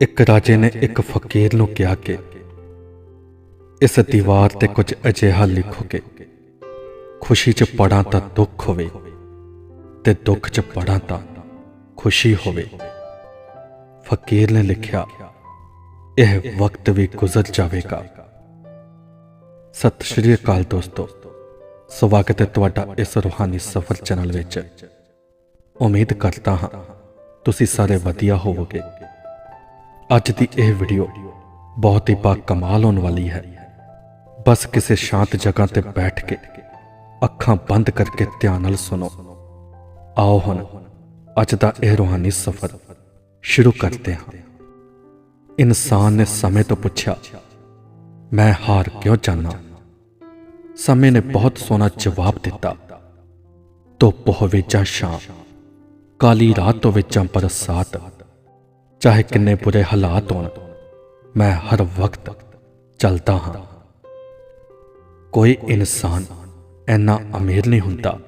ਇੱਕ ਰਾਜੇ ਨੇ ਇੱਕ ਫਕੀਰ ਨੂੰ ਕਿਹਾ ਕਿ ਇਸ ਦੀਵਾਰ ਤੇ ਕੁਝ ਅਜਿਹਾ ਲਿਖੋ ਕਿ ਖੁਸ਼ੀ 'ਚ ਪੜਾਂ ਤਾਂ ਦੁੱਖ ਹੋਵੇ ਤੇ ਦੁੱਖ 'ਚ ਪੜਾਂ ਤਾਂ ਖੁਸ਼ੀ ਹੋਵੇ। ਫਕੀਰ ਨੇ ਲਿਖਿਆ, ਇਹ ਵਕਤ ਵੀ ਗੁਜ਼ਰ ਜਾਵੇਗਾ। ਸਤਿ ਸ਼੍ਰੀ ਅਕਾਲ ਦੋਸਤੋ, ਸਵਾਗਤ ਹੈ ਤੁਹਾਡਾ ਇਸ ਰੂਹਾਨੀ ਸਫ਼ਰ ਚੈਨਲ ਵਿੱਚ। ਉਮੀਦ ਕਰਦਾ ਹਾਂ ਤੁਸੀਂ ਸਾਰੇ ਵਧੀਆ ਹੋਵੋਗੇ ਅੱਜ ਦੀ ਇਹ ਵੀਡੀਓ ਬਹੁਤ ਹੀ ਬਾ ਕਮਾਲ ਹੋਣ ਵਾਲੀ ਹੈ ਬਸ ਕਿਸੇ ਸ਼ਾਂਤ ਜਗ੍ਹਾ ਤੇ ਬੈਠ ਕੇ ਅੱਖਾਂ ਬੰਦ ਕਰਕੇ ਧਿਆਨ ਨਾਲ ਸੁਣੋ ਆਓ ਹੁਣ ਅੱਜ ਦਾ ਇਹ ਰੂਹਾਨੀ ਸਫ਼ਰ ਸ਼ੁਰੂ ਕਰਦੇ ਹਾਂ ਇਨਸਾਨ ਨੇ ਸਮੇਂ ਤੋਂ ਪੁੱਛਿਆ ਮੈਂ ਹਾਰ ਕਿਉਂ ਜਾਣਾ ਸਮੇਂ ਨੇ ਬਹੁਤ ਸੋਹਣਾ ਜਵਾਬ ਦਿੱਤਾ ਧੁੱਪ ਹੋਵੇ ਜਾਂ ਛਾਂ ਕਾਲੀ ਰਾਤ ਤੋਂ ਜਾਂ ਬਰਸਾਤ ਚਾਹੇ ਕਿੰਨੇ ਬੁਰੇ ਹਾਲਾਤ ਹੋਣ, ਮੈਂ ਹਰ ਵਕਤ ਚੱਲਦਾ ਹਾਂ। ਕੋਈ ਇਨਸਾਨ ਇੰਨਾ ਅਮੀਰ ਨਹੀਂ ਹੁੰਦਾ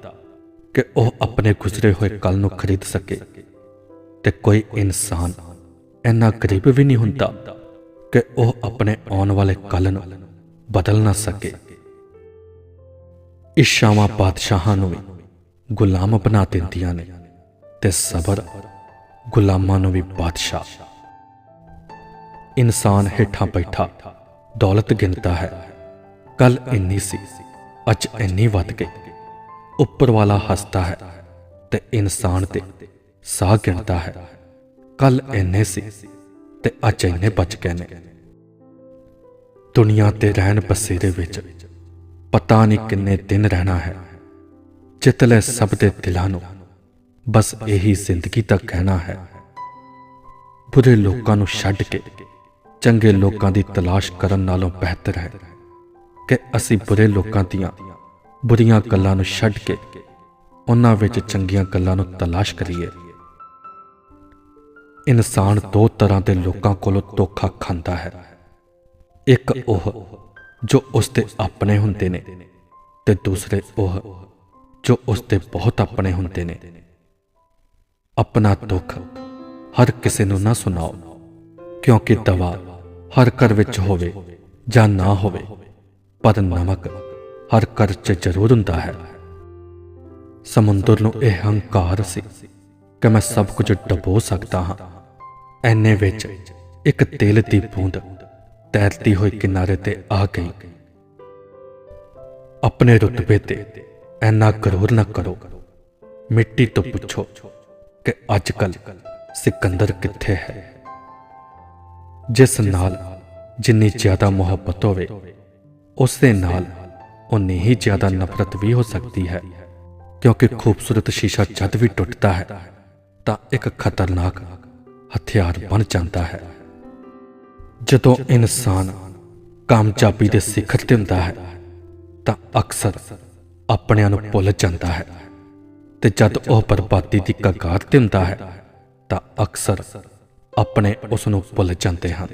ਕਿ ਉਹ ਆਪਣੇ ਗੁਜ਼ਰੇ ਹੋਏ ਕੱਲ ਨੂੰ ਖਰੀਦ ਸਕੇ ਤੇ ਕੋਈ ਇਨਸਾਨ ਇੰਨਾ ਗਰੀਬ ਵੀ ਨਹੀਂ ਹੁੰਦਾ ਕਿ ਉਹ ਆਪਣੇ ਆਉਣ ਵਾਲੇ ਕੱਲ ਨੂੰ ਬਦਲ ਨਾ ਸਕੇ। ਇਸ਼ਾਵਾਂ ਬਾਦਸ਼ਾਹਾਂ ਨੂੰ ਵੀ ਗੁਲਾਮ ਬਣਾ ਦਿੰਦੀਆਂ ਨੇ। ਤੇ ਸਬਰ ਗੁਲਾਮਾਂ ਨੂੰ ਵੀ ਬਾਦਸ਼ਾਹ। ਇਨਸਾਨ ਹੇਠਾਂ ਬੈਠਾ, ਦੌਲਤ ਗਿਣਦਾ ਹੈ। ਕੱਲ ਇੰਨੀ ਸੀ, ਅੱਜ ਇੰਨੀ ਵੱਧ ਗਈ। ਉੱਪਰ ਵਾਲਾ ਹੱਸਦਾ ਹੈ ਤੇ ਇਨਸਾਨ ਤੇ ਸਾਹ ਗਿਣਦਾ ਹੈ। ਕੱਲ ਇੰਨੇ ਸੀ ਤੇ ਅੱਜ ਇੰਨੇ ਬਚ ਗਏ ਨੇ। ਦੁਨੀਆ ਤੇ ਰਹਿਣ ਬਸੇਰੇ ਵਿੱਚ ਪਤਾ ਨਹੀਂ ਕਿੰਨੇ ਦਿਨ ਰਹਿਣਾ ਹੈ। ਜਿਤਲੇ ਸਭ ਦੇ ਦਿਲਾਂ ਨੂੰ। ਬਸ ਇਹੀ ਜ਼ਿੰਦਗੀ ਦਾ ਕਹਿਣਾ ਹੈ। ਬੁਰੇ ਲੋਕਾਂ ਨੂੰ ਛੱਡ ਕੇ ਚੰਗੇ ਲੋਕਾਂ ਦੀ ਤਲਾਸ਼ ਕਰਨ ਨਾਲੋਂ ਬਿਹਤਰ ਹੈ ਕਿ ਅਸੀਂ ਬੁਰੇ ਲੋਕਾਂ ਦੀਆਂ ਬੁਰੀਆਂ ਗੱਲਾਂ ਨੂੰ ਛੱਡ ਕੇ ਉਹਨਾਂ ਵਿੱਚ ਚੰਗੀਆਂ ਗੱਲਾਂ ਨੂੰ ਤਲਾਸ਼ ਕਰੀਏ। ਇਨਸਾਨ ਦੋ ਤਰ੍ਹਾਂ ਦੇ ਲੋਕਾਂ ਕੋਲੋਂ ਧੋਖਾ ਖਾਂਦਾ ਹੈ। ਇੱਕ ਉਹ ਜੋ ਉਸ ਦੇ ਆਪਣੇ ਹੁੰਦੇ ਨੇ ਤੇ ਦੂਸਰੇ ਉਹ ਜੋ ਉਸ ਦੇ ਬਹੁਤ ਆਪਣੇ ਹੁੰਦੇ ਨੇ। ਆਪਣਾ ਦੁੱਖ ਹਰ ਕਿਸੇ ਨੂੰ ਨਾ ਸੁਣਾਓ, ਕਿਉਂਕਿ ਦਵਾ ਹਰ ਘਰ ਵਿੱਚ ਹੋਵੇ ਜਾਂ ਨਾ ਹੋਵੇ, ਪਰ ਨਮਕ ਹਰ ਘਰ 'ਚ ਜ਼ਰੂਰ ਹੁੰਦਾ ਹੈ। ਸਮੁੰਦਰ ਨੂੰ ਇਹ ਹੰਕਾਰ ਸੀ ਕਿ ਮੈਂ ਸਭ ਕੁਝ ਡਬੋ ਸਕਦਾ ਹਾਂ। ਐਨੇ ਵਿੱਚ ਇੱਕ ਤੇਲ ਦੀ ਬੂੰਦ ਤੈਰਦੀ ਹੋਈ ਕਿਨਾਰੇ ਤੇ ਆ ਗਈ। ਆਪਣੇ ਰੁਤਬੇ ਤੇ ਐਨਾ ਕਰੋਰ ਨਾ ਕਰੋ। ਮਿੱਟੀ ਤੋਂ ਪੁੱਛੋ ਕਿ ਅੱਜ ਕੱਲ ਸਿਕੰਦਰ ਕਿੱਥੇ ਹੈ? ਜਿਸ ਨਾਲ ਜਿੰਨੀ ਜ਼ਿਆਦਾ ਮੁਹੱਬਤ ਹੋਵੇ, ਉਸ ਦੇ ਨਾਲ ਉਨੀ ਹੀ ਜ਼ਿਆਦਾ ਨਫ਼ਰਤ ਵੀ ਹੋ ਸਕਦੀ ਹੈ। ਕਿਉਂਕਿ ਖੂਬਸੂਰਤ ਸ਼ੀਸ਼ਾ ਜਦ ਵੀ ਟੁੱਟਦਾ ਹੈ, ਤਾਂ ਇੱਕ ਖਤਰਨਾਕ ਹਥਿਆਰ ਬਣ ਜਾਂਦਾ ਹੈ। ਜਦੋਂ ਇਨਸਾਨ ਕਾਮਯਾਬੀ ਦੇ ਸਿਖਰ ਤੇ ਹੁੰਦਾ ਹੈ, ਤਾਂ ਅਕਸਰ ਆਪਣਿਆਂ ਨੂੰ ਭੁੱਲ ਜਾਂਦਾ ਹੈ। ਤੇ ਜਦ ਉਹ ਬਰਬਾਦੀ ਦੀ ਕਗਾਰ ਤੇ ਹੁੰਦਾ ਹੈ, ਤਾਂ ਅਕਸਰ ਆਪਣੇ ਉਸ ਨੂੰ ਭੁੱਲ ਜਾਂਦੇ ਹਨ।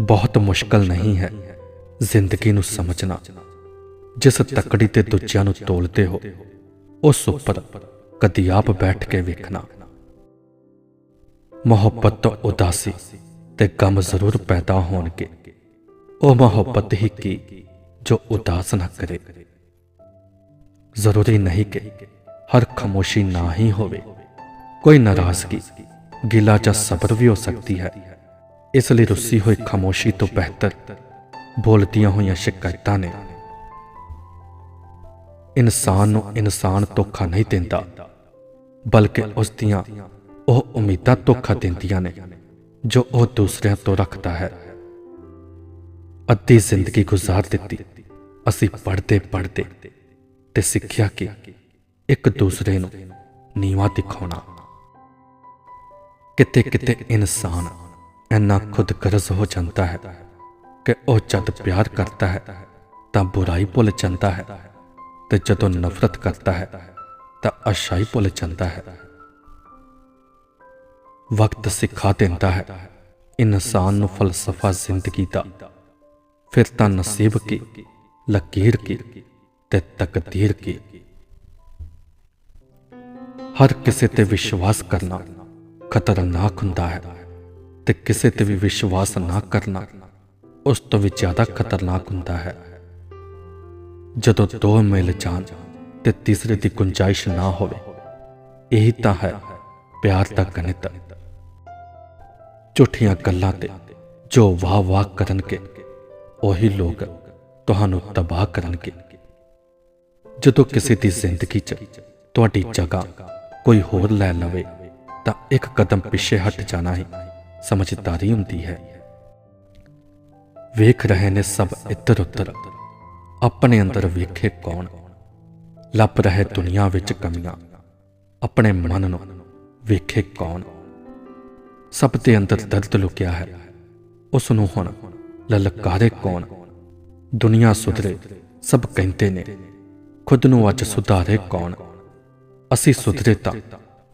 ਬਹੁਤ ਮੁਸ਼ਕਲ ਨਹੀਂ ਹੈ ਜ਼ਿੰਦਗੀ ਨੂੰ ਸਮਝਣਾ। ਜਿਸ ਤੱਕੜੀ ਤੇ ਦੂਜਿਆਂ ਨੂੰ ਤੋਲਦੇ ਹੋ, ਉਸ ਉੱਪਰ ਕਦੀ ਆਪ ਬੈਠ ਕੇ ਵੇਖਣਾ। ਮੁਹੱਬਤ ਤੋਂ ਉਦਾਸੀ ਤੇ ਗਮ ਜ਼ਰੂਰ ਪੈਦਾ ਹੋਣਗੇ। ਉਹ ਮੁਹੱਬਤ ਹੀ ਕੀ ਜੋ ਉਦਾਸ ਨਾ ਕਰੇ। ਜ਼ਰੂਰੀ ਨਹੀਂ ਕਿ ਹਰ ਖਾਮੋਸ਼ੀ ਨਾ ਹੀ ਹੋਵੇ। ਕੋਈ ਨਾਰਾਜ਼ਗੀ ਗਿਲਾ ਜਾਂ ਸਬਰ ਵੀ ਹੋ ਸਕਦੀ ਹੈ। ਇਸ ਲਈ ਰੁੱਸੀ ਹੋਈ ਖਾਮੋਸ਼ੀ ਤੋਂ ਬਿਹਤਰ ਬੋਲਦੀਆਂ ਹੋਈਆਂ ਸ਼ਿਕਾਇਤਾਂ ਨੇ। ਇਨਸਾਨ ਨੂੰ ਇਨਸਾਨ ਧੋਖਾ ਨਹੀਂ ਦਿੰਦਾ, ਬਲਕਿ ਉਸ ਦੀਆਂ ਉਹ ਉਮੀਦਾਂ ਧੋਖਾ ਦਿੰਦੀਆਂ ਨੇ, ਜੋ ਉਹ ਦੂਸਰਿਆਂ ਤੋਂ ਰੱਖਦਾ ਹੈ। ਅੱਧੀ ਜ਼ਿੰਦਗੀ ਗੁਜ਼ਾਰ ਦਿੱਤੀ, ਅਸੀਂ ਪੜਦੇ ਪੜਦੇ ਤੇ ਸਿੱਖਿਆ ਕਿ? ਇੱਕ ਦੂਸਰੇ ਨੂੰ ਨੀਵਾ ਦਿਖਾਉਣਾ। ਕਿਤੇ ਕਿਤੇ ਇਨਸਾਨ ਇੰਨਾ ਖੁਦਗਰਜ਼ ਹੋ ਜਾਂਦਾ ਹੈ ਕਿ ਉਹ ਜਦ ਪਿਆਰ ਕਰਦਾ ਹੈ ਤਾਂ ਬੁਰਾਈ ਭੁੱਲ ਜਾਂਦਾ ਹੈ ਤੇ ਜਦੋਂ ਨਫ਼ਰਤ ਕਰਦਾ ਹੈ ਤਾਂ ਅਛਾਈ ਭੁੱਲ ਜਾਂਦਾ ਹੈ। ਵਕਤ ਸਿਖਾ ਦਿੰਦਾ ਹੈ ਇਨਸਾਨ ਨੂੰ ਫਲਸਫਾ ਜ਼ਿੰਦਗੀ ਦਾ। ਫਿਰ ਤਾਂ ਨਸੀਬ ਕੀ, ਲਕੀਰ ਕੀ ਤੇ ਤਕਦੀਰ ਕੀ? ਹਰ ਕਿਸੇ ਤੇ ਵਿਸ਼ਵਾਸ ਕਰਨਾ ਖਤਰਨਾਕ ਹੁੰਦਾ ਹੈ ਤੇ ਕਿਸੇ ਤੇ ਵੀ ਵਿਸ਼ਵਾਸ ਨਾ ਕਰਨਾ ਉਸ ਤੋਂ ਵੀ ਜ਼ਿਆਦਾ ਖਤਰਨਾਕ ਹੁੰਦਾ ਹੈ। ਜਦੋਂ ਦੋ ਮਿਲ ਜਾਣ ਤੇ ਤੀਸਰੇ ਦੀ ਗੁੰਜਾਇਸ਼ ਨਾ ਹੋਵੇ, ਇਹੀ ਤਾਂ ਹੈ ਪਿਆਰ ਦਾ ਗਣਿਤ। ਝੂਠੀਆਂ ਗੱਲਾਂ ਤੇ ਜੋ ਵਾਹ ਵਾਹ ਕਰਨਗੇ, ਉਹੀ ਲੋਕ ਤੁਹਾਨੂੰ ਤਬਾਹ ਕਰਨਗੇ। ਜਦੋਂ ਕਿਸੇ ਦੀ ਜ਼ਿੰਦਗੀ 'ਚ ਤੁਹਾਡੀ ਜਗ੍ਹਾ ਕੋਈ ਹੋਰ ਲੈ ਲਵੇ, ਤਾਂ ਇੱਕ ਕਦਮ ਪਿੱਛੇ ਹਟ ਜਾਣਾ ਹੀ ਸਮਝਦਾਰੀ ਹੁੰਦੀ ਹੈ। ਵੇਖ ਰਹੇ ਨੇ ਸਭ ਇੱਧਰ ਉੱਧਰ ਆਪਣੇ ਅੰਦਰ ਵੇਖੇ ਕੌਣ? ਲੱਭ ਰਹੇ ਦੁਨੀਆ ਵਿੱਚ ਕਮੀਆਂ, ਆਪਣੇ ਮਨ ਨੂੰ ਵੇਖੇ ਕੌਣ? ਸਭ ਦੇ ਅੰਦਰ ਦਰਦ ਲੁਕਿਆ ਹੈ ਉਸ ਨੂੰ ਹੁਣ ਲਲਕਾਰੇ ਕੌਣ? ਦੁਨੀਆ ਸੁਧਰੇ, ਸਭ ਕਹਿੰਦੇ ਨੇ ਖੁਦ ਨੂੰ ਅੱਜ ਸੁਧਾਰੇ ਕੌਣ? ਅਸੀਂ ਸੁਧਰੇ ਤਾਂ,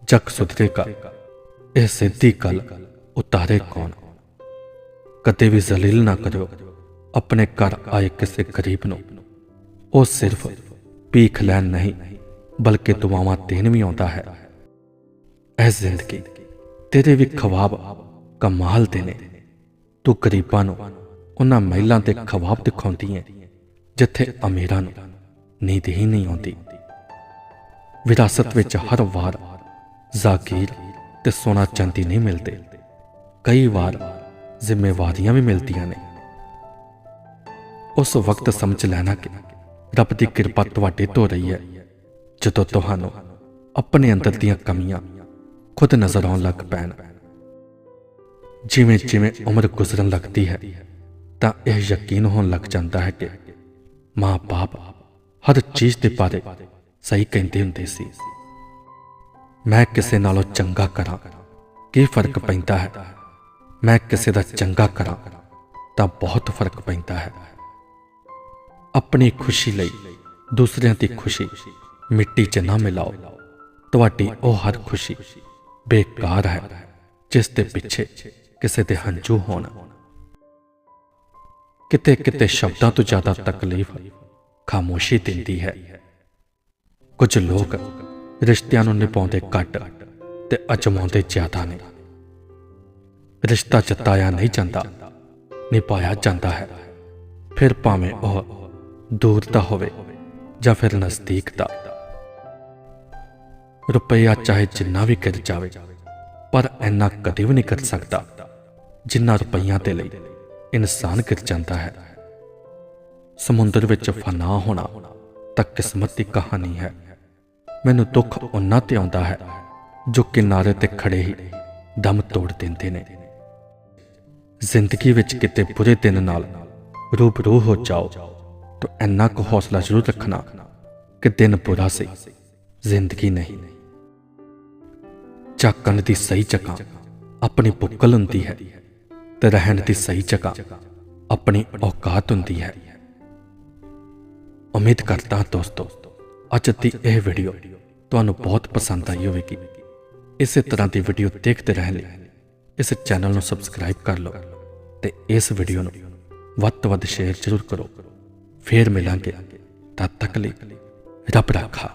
ਜਗ ਸੁਧਰੇਗਾ। ਇਹ ਸਿੱਧੀ ਗੱਲ, ਉਤਾਰੇ ਕੌਣ? ਕਦੇ ਵੀ ਜ਼ਲੀਲ ਨਾ ਕਰਿਓ। ਆਪਣੇ ਘਰ ਆਏ ਕਿਸੇ ਗਰੀਬ ਨੂੰ। ਉਹ ਸਿਰਫ ਭੀਖ ਲੈਣ ਨਹੀਂ, ਬਲਕਿ ਦੁਆਵਾਂ ਦੇਣ ਵੀ ਆਉਂਦਾ ਹੈ। ਇਹ ਜ਼ਿੰਦਗੀ ਤੇਰੇ ਵੀ ਖਵਾਬ ਕਮਾਲ ਦੇ ਨੇ। ਤੂੰ ਗਰੀਬਾਂ ਨੂੰ ਉਹਨਾਂ ਮਹਿਲਾਂ ਤੇ ਖਵਾਬ ਦਿਖਾਉਂਦੀ ਹੈ ਜਿੱਥੇ ਅਮੀਰਾਂ ਨੂੰ ਨੀਂਦ ਹੀ ਨਹੀਂ ਆਉਂਦੀ। ਵਿਰਾਸਤ ਵਿੱਚ ਹਰ ਵਾਰ ਜ਼ਾਕੀਰ ਤੇ ਸੋਨਾ ਚਾਂਦੀ ਨਹੀਂ ਮਿਲਦੇ। ਕਈ ਵਾਰ ਜ਼ਿੰਮੇਵਾਰੀਆਂ ਵੀ ਮਿਲਦੀਆਂ ਨੇ। ਉਸ ਵਕਤ ਸਮਝ ਲੈਣਾ ਕਿ ਰੱਬ ਦੀ ਕਿਰਪਾ ਤੁਹਾਡੇ ਤੋਂ ਰਹੀ ਹੈ। ਜਦੋਂ ਤੁਹਾਨੂੰ ਆਪਣੇ ਅੰਦਰ ਦੀਆਂ ਕਮੀਆਂ ਖੁਦ ਨਜ਼ਰ ਆਉਣ ਲੱਗ ਪੈਣ। ਜਿਵੇਂ ਜਿਵੇਂ ਉਮਰ ਗੁਜ਼ਰਨ ਲੱਗਦੀ ਹੈ, ਤਾਂ ਇਹ ਯਕੀਨ ਹੋਣ ਲੱਗ ਜਾਂਦਾ ਹੈ ਕਿ ਮਾਂ-ਬਾਪ ਹਰ ਚੀਜ਼ ਦੇ ਬਾਰੇ ਸਹੀ ਕਹਿੰਦੇ ਹੁੰਦੇ ਸੀ। ਮੈਂ ਕਿਸੇ ਨਾਲੋਂ ਚੰਗਾ ਕਰਾਂ, ਕੀ ਫ਼ਰਕ ਪੈਂਦਾ ਹੈ? ਮੈਂ ਕਿਸੇ ਦਾ ਚੰਗਾ ਕਰਾਂ, ਤਾਂ ਬਹੁਤ ਫ਼ਰਕ ਪੈਂਦਾ ਹੈ। ਆਪਣੀ ਖੁਸ਼ੀ ਲਈ ਦੂਸਰਿਆਂ ਦੀ ਖੁਸ਼ੀ ਮਿੱਟੀ 'ਚ ਨਾ ਮਿਲਾਓ। ਤੁਹਾਡੀ ਉਹ ਹਰ ਖੁਸ਼ੀ ਬੇਕਾਰ ਹੈ, ਜਿਸ ਦੇ ਪਿੱਛੇ ਕਿਸੇ ਦੇ ਹੰਝੂ ਹੋਣ। ਕਿਤੇ ਕਿਤੇ ਸ਼ਬਦਾਂ ਤੋਂ ਜ਼ਿਆਦਾ ਤਕਲੀਫ ਖਾਮੋਸ਼ੀ ਦਿੰਦੀ ਹੈ। ਕੁਝ ਲੋਕ ਰਿਸ਼ਤਿਆਂ ਨੂੰ ਨਿਭਾਉਂਦੇ ਘੱਟ ਤੇ ਅਜਮਾਉਂਦੇ ਜ਼ਿਆਦਾ ਨੇ। ਰਿਸ਼ਤਾ ਜਤਾਇਆ ਨਹੀਂ ਜਾਂਦਾ, ਨਿਭਾਇਆ ਜਾਂਦਾ ਹੈ। ਫਿਰ ਭਾਵੇਂ ਉਹ ਦੂਰ ਦਾ ਹੋਵੇ ਜਾਂ ਫਿਰ ਨਜ਼ਦੀਕ ਦਾ। ਰੁਪਈਆ ਚਾਹੇ ਜਿੰਨਾ ਵੀ ਕਰ ਜਾਵੇ, ਪਰ ਇੰਨਾ ਕਦੇ ਵੀ ਨਹੀਂ ਕਰ ਸਕਦਾ, ਜਿੰਨਾ ਰੁਪਈਆਂ ਦੇ ਲਈ ਇਨਸਾਨ ਕਰ ਜਾਂਦਾ ਹੈ। ਸਮੁੰਦਰ ਵਿੱਚ ਫਨਾ ਹੋਣਾ ਤਾਂ ਕਿਸਮਤ ਦੀ ਕਹਾਣੀ ਹੈ। ਮੈਨੂੰ ਦੁੱਖ ਉਹਨਾਂ ਤੇ ਆਉਂਦਾ ਹੈ ਜੋ ਕਿਨਾਰੇ ਤੇ ਖੜੇ ਹੀ ਦਮ ਤੋੜ ਦਿੰਦੇ ਨੇ। ਜ਼ਿੰਦਗੀ ਵਿੱਚ ਕਿਤੇ ਬੁਰੇ ਦਿਨ ਨਾਲ ਰੂਬਰੂ ਹੋ ਜਾਓ ਤਾਂ ਇੰਨਾ ਕੁ ਹੌਸਲਾ ਜ਼ਰੂਰ ਰੱਖਣਾ ਕਿ ਦਿਨ ਬੁਰਾ ਸੀ, ਜ਼ਿੰਦਗੀ ਨਹੀਂ। ਚੱਕਣ ਦੀ ਸਹੀ ਜਗ੍ਹਾ ਆਪਣੀ ਬੁੱਕਲ ਹੁੰਦੀ ਹੈ ਤੇ ਰਹਿਣ ਦੀ ਸਹੀ ਜਗ੍ਹਾ ਆਪਣੀ ਔਕਾਤ ਹੁੰਦੀ ਹੈ। ਉਮੀਦ ਕਰਦਾ ਹਾਂ ਦੋਸਤੋ, ਅੱਜ ਦੀ ਇਹ ਵੀਡੀਓ ਤੁਹਾਨੂੰ ਬਹੁਤ ਪਸੰਦ ਆਈ ਹੋਵੇਗੀ। ਇਸੇ ਤਰ੍ਹਾਂ ਦੀ ਵੀਡੀਓ ਦੇਖਦੇ ਰਹਿਣ ਲਈ ਇਸ ਚੈਨਲ ਨੂੰ ਸਬਸਕ੍ਰਾਈਬ ਕਰ ਲਓ ਤੇ ਇਸ ਵੀਡੀਓ ਨੂੰ ਵੱਧ ਤੋਂ ਵੱਧ ਸ਼ੇਅਰ ਜ਼ਰੂਰ ਕਰੋ। ਫੇਰ ਮਿਲਾਂਗੇ ਤਦ ਤੱਕ ਲਈ ਰੱਬ ਰਾਖਾ।